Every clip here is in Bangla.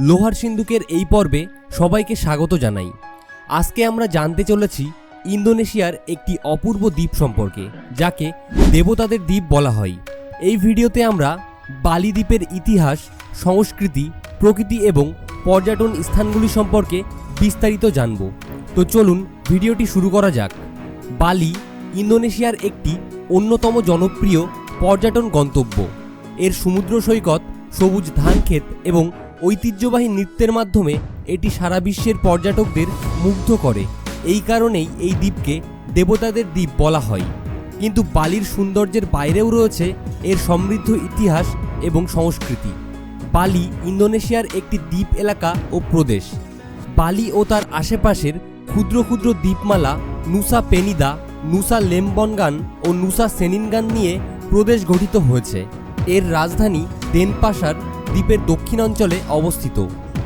লোহার সিন্ধুকের এই পর্বে সবাইকে স্বাগত জানাই। আজকে আমরা জানতে চলেছি ইন্দোনেশিয়ার একটি অপূর্ব দ্বীপ সম্পর্কে, যাকে দেবতাদের দ্বীপ বলা হয়। এই ভিডিওতে আমরা বালি দ্বীপের ইতিহাস, সংস্কৃতি, প্রকৃতি এবং পর্যটন স্থানগুলি সম্পর্কে বিস্তারিত জানব। তো চলুন ভিডিওটি শুরু করা যাক। বালি ইন্দোনেশিয়ার একটি অন্যতম জনপ্রিয় পর্যটন গন্তব্য। এর সমুদ্র সৈকত, সবুজ ধান ক্ষেত এবং ঐতিহ্যবাহী নৃত্যের মাধ্যমে এটি সারা বিশ্বের পর্যটকদের মুগ্ধ করে। এই কারণেই এই দ্বীপকে দেবতাদের দ্বীপ বলা হয়। কিন্তু বালির সৌন্দর্যের বাইরেও রয়েছে এর সমৃদ্ধ ইতিহাস এবং সংস্কৃতি। বালি ইন্দোনেশিয়ার একটি দ্বীপ এলাকা ও প্রদেশ। বালি ও তার আশেপাশের ক্ষুদ্র ক্ষুদ্র দ্বীপমালা নুসা পেনিদা, নুসা লেমবনগান ও নুসা সেনিনগান নিয়ে প্রদেশ গঠিত হয়েছে। এর রাজধানী দেনপাসার দ্বীপের দক্ষিণাঞ্চলে অবস্থিত।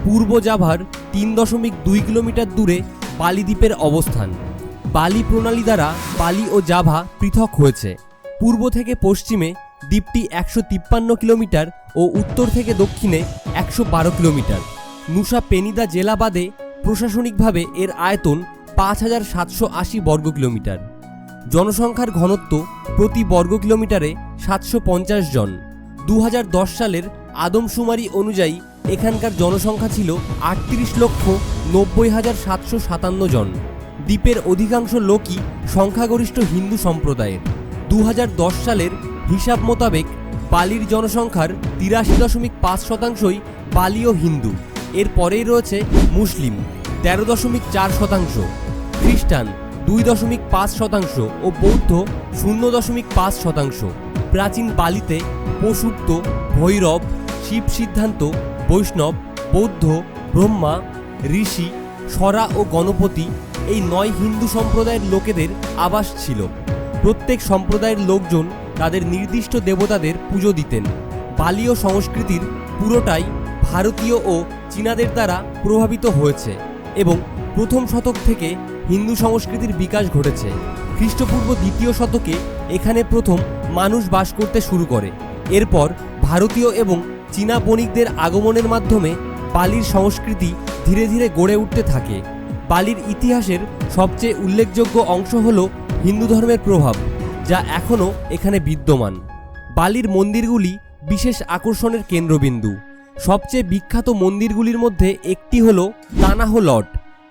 পূর্ব জাভার তিন দশমিক দুই কিলোমিটার দূরে বালি দ্বীপের অবস্থান। বালি প্রণালী দ্বারা বালি ও জাভা পৃথক হয়েছে। পূর্ব থেকে পশ্চিমে দ্বীপটি একশো তিপ্পান্ন কিলোমিটার ও উত্তর থেকে দক্ষিণে একশো বারো কিলোমিটার। নুসা পেনিদা জেলা বাদে প্রশাসনিকভাবে এর আয়তন পাঁচ হাজার সাতশো আশি বর্গ কিলোমিটার। জনসংখ্যার ঘনত্ব প্রতি বর্গ কিলোমিটারে সাতশো পঞ্চাশ জন। দু হাজার দশ সালের আদমশুমারি অনুযায়ী এখানকার জনসংখ্যা ছিল আটত্রিশ লক্ষ নব্বই হাজার সাতশো সাতান্ন জন। দ্বীপের অধিকাংশ লোকই সংখ্যাগরিষ্ঠ হিন্দু সম্প্রদায়ের। দু হাজার দশ সালের হিসাব মোতাবেক বালির জনসংখ্যার তিরাশি দশমিক পাঁচ শতাংশই বালীয় হিন্দু। এর পরেই রয়েছে মুসলিম, তেরো দশমিক চার শতাংশ। খ্রিস্টান, দুই দশমিক পাঁচ শতাংশ ও বৌদ্ধ শূন্য দশমিক পাঁচ শতাংশ। প্রাচীন বালিতে পশুক্ত ভৈরব শিব সিদ্ধান্ত, বৈষ্ণব, বৌদ্ধ, ব্রহ্মা, ঋষি, সরা ও গণপতি এই নয় হিন্দু সম্প্রদায়ের লোকেদের আবাস ছিল। প্রত্যেক সম্প্রদায়ের লোকজন তাদের নির্দিষ্ট দেবতাদের পুজো দিতেন। বালীয় সংস্কৃতির পুরোটাই ভারতীয় ও চীনাদের দ্বারা প্রভাবিত হয়েছে এবং প্রথম শতক থেকে হিন্দু সংস্কৃতির বিকাশ ঘটেছে। খ্রিস্টপূর্ব দ্বিতীয় শতকে এখানে প্রথম মানুষ বাস করতে শুরু করে। এরপর ভারতীয় এবং চীনা বণিকদের আগমনের মাধ্যমে বালির সংস্কৃতি ধীরে ধীরে গড়ে উঠতে থাকে। বালির ইতিহাসের সবচেয়ে উল্লেখযোগ্য অংশ হল হিন্দু ধর্মের প্রভাব, যা এখনও এখানে বিদ্যমান। বালির মন্দিরগুলি বিশেষ আকর্ষণের কেন্দ্রবিন্দু। সবচেয়ে বিখ্যাত মন্দিরগুলির মধ্যে একটি হল তানাহ লট।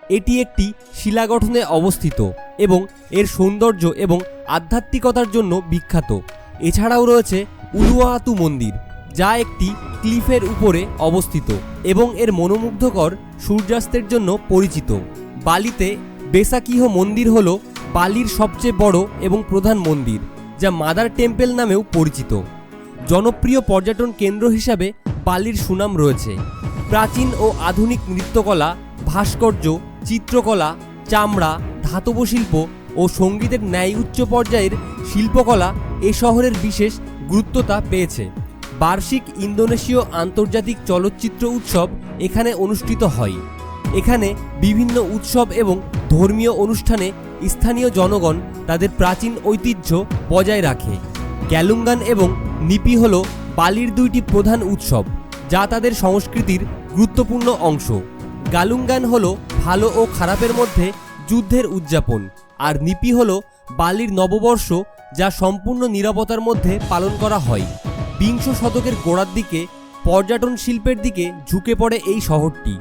এটি একটি শিলা গঠনে অবস্থিত এবং এর সৌন্দর্য এবং আধ্যাত্মিকতার জন্য বিখ্যাত। এছাড়াও রয়েছে উলুয়াহাতু মন্দির। যা একটি ক্লিফের উপরে অবস্থিত এবং এর মনোমুগ্ধকর সূর্যাস্তের জন্য পরিচিত। বালিতে বেসাকিহ মন্দির হল বালির সবচেয়ে বড় এবং প্রধান মন্দির, যা মাদার টেম্পেল নামেও পরিচিত। জনপ্রিয় পর্যটন কেন্দ্র হিসাবে বালির সুনাম রয়েছে। প্রাচীন ও আধুনিক নৃত্যকলা, ভাস্কর্য, চিত্রকলা, চামড়া ধাতব শিল্প ও সঙ্গীতের ন্যায় উচ্চ পর্যায়ের শিল্পকলা এ শহরের বিশেষ গুরুত্বতা পেয়েছে। বার্ষিক ইন্দোনেশীয় আন্তর্জাতিক চলচ্চিত্র উৎসব এখানে অনুষ্ঠিত হয়। এখানে বিভিন্ন উৎসব এবং ধর্মীয় অনুষ্ঠানে স্থানীয় জনগণ তাদের প্রাচীন ঐতিহ্য বজায় রাখে। গ্যালুঙ্গান এবং নিপি হল বালির দুইটি প্রধান উৎসব, যা তাদের সংস্কৃতির গুরুত্বপূর্ণ অংশ। গালুঙ্গান হল ভালো ও খারাপের মধ্যে যুদ্ধের উদযাপন, আর নিপি হল বালির নববর্ষ, যা সম্পূর্ণ নিরাপত্তার মধ্যে পালন করা হয়। বিংশ শতকের গোড়ার দিকে পর্যটন শিল্পের দিকে ঝুঁকে পড়ে এই শহরটি।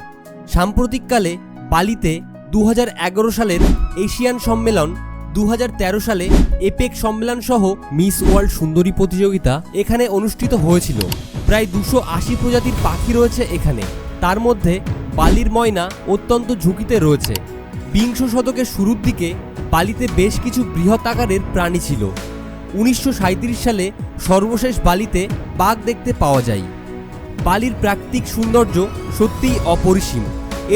সাম্প্রতিককালে বালিতে দু হাজার এগারো সালের এশিয়ান সম্মেলন দু হাজার তেরো সালে এপেক সম্মেলন সহ মিস ওয়ার্ল্ড সুন্দরী প্রতিযোগিতা এখানে অনুষ্ঠিত হয়েছিল। প্রায় দুশো আশি প্রজাতির পাখি রয়েছে এখানে। তার মধ্যে বালির ময়না অত্যন্ত ঝুঁকিতে রয়েছে। বিংশ শতকের শুরুর দিকে বালিতে বেশ কিছু বৃহৎ আকারের প্রাণী ছিল। উনিশশো সালে সর্বশেষ বালিতে বাঘ দেখতে পাওয়া যায়। বালির প্রাকৃতিক সৌন্দর্য সত্যিই অপরিসীম।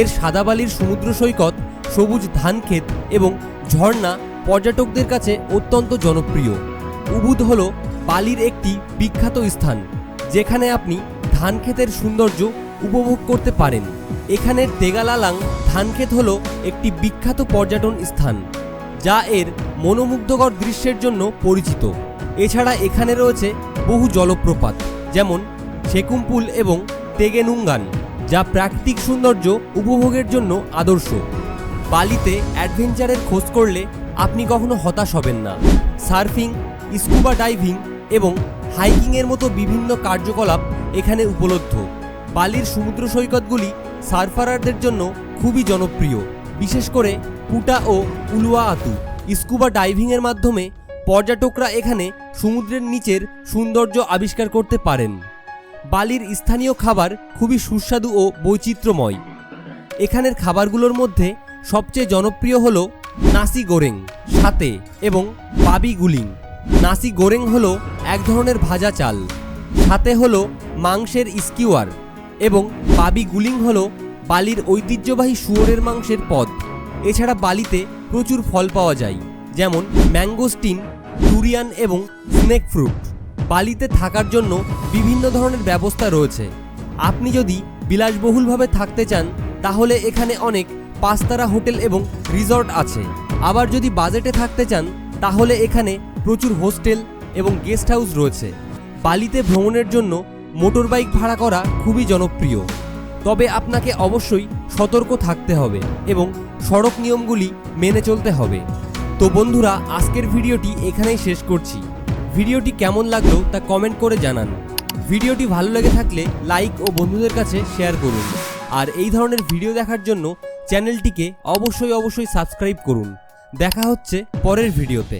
এর সাদা বালির সমুদ্র সৈকত, সবুজ ধানক্ষেত এবং ঝর্ণা পর্যটকদের কাছে অত্যন্ত জনপ্রিয়। উবুদ হল বালির একটি বিখ্যাত স্থান, যেখানে আপনি ধানক্ষেতের সৌন্দর্য উপভোগ করতে পারেন। এখানের তেগালালাং ধানক্ষেত হল একটি বিখ্যাত পর্যটন স্থান। যা এর মনোমুগ্ধকর দৃশ্যের জন্য পরিচিত। এছাড়া এখানে রয়েছে বহু জলপ্রপাত, যেমন সেকুমপুল এবং তেগেনুঙ্গান, যা প্রাকৃতিক সৌন্দর্য উপভোগের জন্য আদর্শ। বালিতে অ্যাডভেঞ্চারের খোঁজ করলে আপনি কখনো হতাশ হবেন না। সার্ফিং, স্কুবা ডাইভিং এবং হাইকিংয়ের মতো বিভিন্ন কার্যকলাপ এখানে উপলব্ধ। বালির সমুদ্র সৈকতগুলি সার্ফারারদের জন্য খুবই জনপ্রিয়। বিশেষ করে কুটা ও উলুয়া আতু। স্কুবা ডাইভিংয়ের মাধ্যমে পর্যটকরা এখানে সমুদ্রের নিচের সৌন্দর্য আবিষ্কার করতে পারেন। বালির স্থানীয় খাবার খুবই সুস্বাদু ও বৈচিত্র্যময়। এখানের খাবারগুলোর মধ্যে সবচেয়ে জনপ্রিয় হল নাসি গোরেং, সাতে, এবং বাবি গুলিং। নাসি গোরেং হল এক ধরনের ভাজা চাল। সাথে হল মাংসের স্কিওয়ার এবং বাবি গুলিং হল বালির ঐতিহ্যবাহী শুয়োরের মাংসের পদ। এছাড়া বালিতে প্রচুর ফল পাওয়া যায়, যেমন ম্যাঙ্গোস্টিন, ডুরিয়ান এবং স্নেক ফ্রুট। বালিতে থাকার জন্য বিভিন্ন ধরনের ব্যবস্থা রয়েছে। আপনি যদি বিলাসবহুলভাবে থাকতে চান, তাহলে এখানে অনেক পাঁচতারা হোটেল এবং রিসর্ট আছে। আবার যদি বাজেটে থাকতে চান, তাহলে এখানে প্রচুর হোস্টেল এবং গেস্ট হাউস রয়েছে। বালিতে ভ্রমণের জন্য মোটর বাইক ভাড়া করা খুবই জনপ্রিয়। তবে আপনাকে অবশ্যই সতর্ক থাকতে হবে এবং সড়ক নিয়মগুলি মেনে চলতে হবে। তো বন্ধুরা, আজকের ভিডিওটি এখানেই শেষ করছি। ভিডিওটি কেমন লাগল তা কমেন্ট করে জানান। ভিডিওটি ভালো লেগে থাকলে লাইক ও বন্ধুদের কাছে শেয়ার করুন। আর এই ধরনের ভিডিও দেখার জন্য চ্যানেলটিকে অবশ্যই অবশ্যই সাবস্ক্রাইব করুন। দেখা হচ্ছে পরের ভিডিওতে।